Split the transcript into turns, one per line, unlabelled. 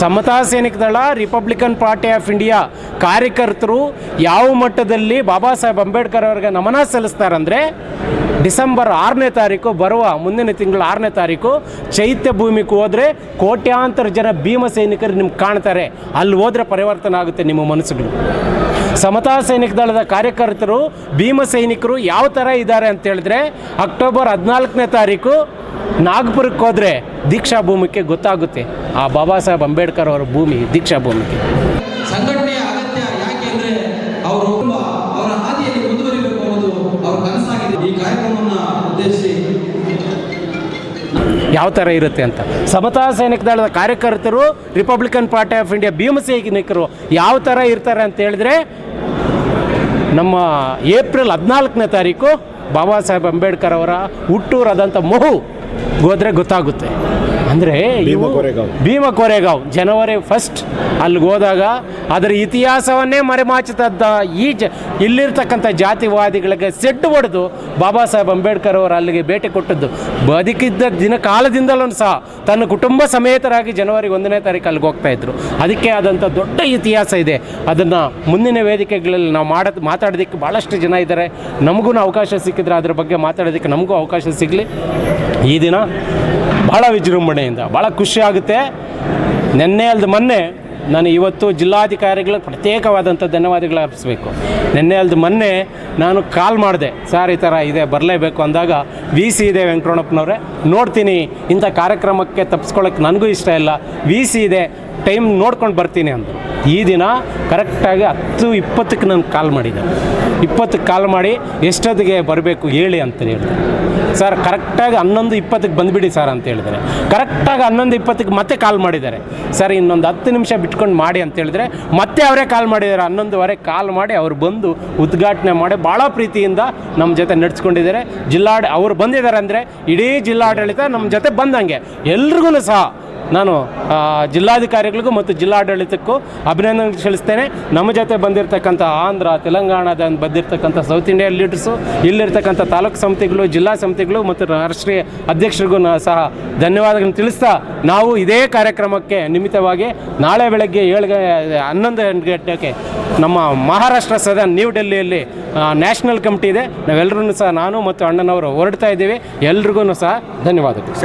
ಸಮತಾ ಸೈನಿಕ ದಳ Republican Party of India ಕಾರ್ಯಕರ್ತರು ಯಾವ ಮಟ್ಟದಲ್ಲಿ ಬಾಬಾ ಸಾಹೇಬ್ ಅಂಬೇಡ್ಕರ್ ಅವರಿಗೆ ನಮನ ಸಲ್ಲಿಸ್ತಾರಂದರೆ ಡಿಸೆಂಬರ್ ಆರನೇ ತಾರೀಕು ಬರುವ ಮುಂದಿನ ತಿಂಗಳು ಆರನೇ ತಾರೀಕು ಚೈತ್ಯ ಭೂಮಿಗೆ ಹೋದರೆ ಕೋಟ್ಯಾಂತರ ಜನ ಭೀಮ ಸೈನಿಕರು ನಿಮ್ಗೆ ಕಾಣ್ತಾರೆ. ಅಲ್ಲಿ ಹೋದರೆ ಪರಿವರ್ತನೆ ಆಗುತ್ತೆ ನಿಮ್ಮ ಮನಸ್ಸುಗಳು ಸಮತಾ ಸೈನಿಕ ದಳದ ಕಾರ್ಯಕರ್ತರು, ಭೀಮ ಸೈನಿಕರು ಯಾವ ಥರ ಇದ್ದಾರೆ ಅಂತ ಹೇಳಿದ್ರೆ, ಅಕ್ಟೋಬರ್ ಹದಿನಾಲ್ಕನೇ ತಾರೀಕು ನಾಗ್ಪುರಕ್ಕೆ ಹೋದರೆ ದೀಕ್ಷಾ ಭೂಮಿಗೆ ಗೊತ್ತಾಗುತ್ತೆ. ಆ ಬಾಬಾ ಸಾಹೇಬ್ ಅಂಬೇಡ್ಕರ್ ಅವರ ಭೂಮಿ, ದೀಕ್ಷಾ ಭೂಮಿಗೆ.
ಈ ಕಾರ್ಯಕ್ರಮವನ್ನ
ಯಾವ ಥರ ಇರುತ್ತೆ ಅಂತ. ಸಮತಾ ಸೈನಿಕ ದಳದ ಕಾರ್ಯಕರ್ತರು Republican Party of India Bhim ಸೈನಿಕರು ಯಾವ ಥರ ಇರ್ತಾರೆ ಅಂತ ಹೇಳಿದ್ರೆ, ನಮ್ಮ ಏಪ್ರಿಲ್ ಹದಿನಾಲ್ಕನೇ ತಾರೀಕು ಬಾಬಾ ಸಾಹೇಬ್ ಅಂಬೇಡ್ಕರ್ ಅವರ ಹುಟ್ಟೂರಾದಂಥ ಮಹು ಹೋದರೆ ಗೊತ್ತಾಗುತ್ತೆ. ಅಂದರೆ
ಭೀಮ ಕೊರೆಗಾವ್.
ಭೀಮ ಕೋರೆಗಾಂವ್. ಜನವರಿ ಫಸ್ಟ್ ಅಲ್ಲಿಗೆ ಹೋದಾಗ ಅದರ ಇತಿಹಾಸವನ್ನೇ ಮರೆಮಾಚುತ್ತದ್ದ ಈ ಜ ಇಲ್ಲಿರ್ತಕ್ಕಂಥ ಜಾತಿವಾದಿಗಳಿಗೆ ಸೆಡ್ಡು ಹೊಡೆದು ಬಾಬಾ ಸಾಹೇಬ್ ಅಂಬೇಡ್ಕರ್ ಅವರು ಅಲ್ಲಿಗೆ ಭೇಟಿ ಕೊಟ್ಟದ್ದು. ಬದುಕಿದ್ದ ದಿನ ಕಾಲದಿಂದಲೂ ಸಹ ತನ್ನ ಕುಟುಂಬ ಸಮೇತರಾಗಿ ಜನವರಿ ಒಂದನೇ ತಾರೀಕು ಅಲ್ಲಿಗೆ ಹೋಗ್ತಾ ಇದ್ರು. ಅದಕ್ಕೆ ಆದಂಥ ದೊಡ್ಡ ಇತಿಹಾಸ ಇದೆ. ಅದನ್ನು ಮುಂದಿನ ವೇದಿಕೆಗಳಲ್ಲಿ ನಾವು ಮಾಡೋದು ಮಾತಾಡೋದಕ್ಕೆ ಭಾಳಷ್ಟು ಜನ ಇದ್ದಾರೆ. ನಮಗೂ ಅವಕಾಶ ಸಿಕ್ಕಿದ್ರೆ ಅದ್ರ ಬಗ್ಗೆ ಮಾತಾಡೋದಕ್ಕೆ ನಮಗೂ ಅವಕಾಶ ಸಿಗಲಿ. ಈ ದಿನ ಭಾಳ ವಿಜೃಂಭಣೆಯಿಂದ ಭಾಳ ಖುಷಿ ಆಗುತ್ತೆ. ನಿನ್ನೆ ಅಲ್ದ ಮೊನ್ನೆ ನಾನು ಇವತ್ತು ಜಿಲ್ಲಾಧಿಕಾರಿಗಳಿಗೆ ಪ್ರತ್ಯೇಕವಾದಂಥ ಧನ್ಯವಾದಗಳು ಅರ್ಪಿಸಬೇಕು. ನಿನ್ನೆ ಅಲ್ದು ಮೊನ್ನೆ ನಾನು ಕಾಲ್ ಮಾಡಿದೆ. ಸರ್ ಈ ಥರ ಇದೆ, ಬರಲೇಬೇಕು. ಅಂದಾಗ ವಿ ಸಿ ಇದೆ ವೆಂಕಟರಣಪ್ಪನವ್ರೆ ನೋಡ್ತೀನಿ, ಇಂಥ ಕಾರ್ಯಕ್ರಮಕ್ಕೆ ತಪ್ಪಿಸ್ಕೊಳ್ಳೋಕ್ಕೆ ನನಗೂ ಇಷ್ಟ ಇಲ್ಲ. ವಿ ಸಿ ಇದೆ ಟೈಮ್ ನೋಡ್ಕೊಂಡು ಬರ್ತೀನಿ ಅಂತ ಈ ದಿನ ಕರೆಕ್ಟಾಗಿ ಹತ್ತು ಇಪ್ಪತ್ತಕ್ಕೆ ನಾನು ಕಾಲ್ ಮಾಡಿದ್ದೆ ಇಪ್ಪತ್ತಕ್ಕೆ ಕಾಲ್ ಮಾಡಿ ಎಷ್ಟೊತ್ತಿಗೆ ಬರಬೇಕು ಹೇಳಿ ಅಂತ ಹೇಳಿದೆ ಸರ್, ಕರೆಕ್ಟಾಗಿ ಹನ್ನೊಂದು ಇಪ್ಪತ್ತಕ್ಕೆ ಬಂದುಬಿಡಿ ಸರ್ ಅಂತ ಹೇಳಿದರೆ ಕರೆಕ್ಟಾಗಿ ಹನ್ನೊಂದು ಇಪ್ಪತ್ತಕ್ಕೆ ಮತ್ತೆ ಕಾಲ್ ಮಾಡಿದ್ದಾರೆ. ಸರ್, ಇನ್ನೊಂದು ಹತ್ತು ನಿಮಿಷ ಬಿಟ್ಕೊಂಡು ಮಾಡಿ ಅಂತ ಹೇಳಿದ್ರೆ ಮತ್ತೆ ಅವರೇ ಕಾಲ್ ಮಾಡಿದ್ದಾರೆ. ಹನ್ನೊಂದುವರೆ ಕಾಲ್ ಮಾಡಿ ಅವ್ರು ಬಂದು ಉದ್ಘಾಟನೆ ಮಾಡಿ ಭಾಳ ಪ್ರೀತಿಯಿಂದ ನಮ್ಮ ಜೊತೆ ನಡೆಸ್ಕೊಂಡಿದ್ದಾರೆ. ಜಿಲ್ಲಾಡ ಅವ್ರು ಬಂದಿದ್ದಾರೆ ಅಂದರೆ ಇಡೀ ಜಿಲ್ಲಾಡಳಿತ ನಮ್ಮ ಜೊತೆ ಬಂದಂಗೆ. ಎಲ್ರಿಗೂ ಸಹ ನಾನು ಜಿಲ್ಲಾಧಿಕಾರಿಗಳಿಗೂ ಮತ್ತು ಜಿಲ್ಲಾಡಳಿತಕ್ಕೂ ಅಭಿನಂದನೆ ಸಲ್ಲಿಸ್ತೇನೆ. ನಮ್ಮ ಜೊತೆ ಬಂದಿರತಕ್ಕಂಥ ಆಂಧ್ರ, ತೆಲಂಗಾಣದ ಬಂದಿರತಕ್ಕಂಥ ಸೌತ್ ಇಂಡಿಯಾ ಲೀಡರ್ಸು ಇಲ್ಲಿರ್ತಕ್ಕಂಥ ತಾಲೂಕು ಸಮಿತಿಗಳು, ಜಿಲ್ಲಾ ಸಮಿತಿಗಳು ಮತ್ತು ರಾಷ್ಟ್ರೀಯ ಅಧ್ಯಕ್ಷರಿಗೂ ಸಹ ಧನ್ಯವಾದಗಳನ್ನು ತಿಳಿಸ್ತಾ ನಾವು ಇದೇ ಕಾರ್ಯಕ್ರಮಕ್ಕೆ ನಿಮಿತ್ತವಾಗಿ ನಾಳೆ ಬೆಳಗ್ಗೆ ಏಳು ಹನ್ನೊಂದು ಗಂಟೆಗೆ ನಮ್ಮ ಮಹಾರಾಷ್ಟ್ರ ಸದನ್ ನ್ಯೂ ಡೆಲ್ಲಿಯಲ್ಲಿ ನ್ಯಾಷನಲ್ ಕಮಿಟಿ ಇದೆ. ನಾವೆಲ್ಲರೂ ಸಹ ನಾನು ಮತ್ತು ಅಣ್ಣನವರು ಹೊರಡ್ತಾ ಇದ್ದೀವಿ. ಎಲ್ರಿಗೂ ಸಹ ಧನ್ಯವಾದಗಳು.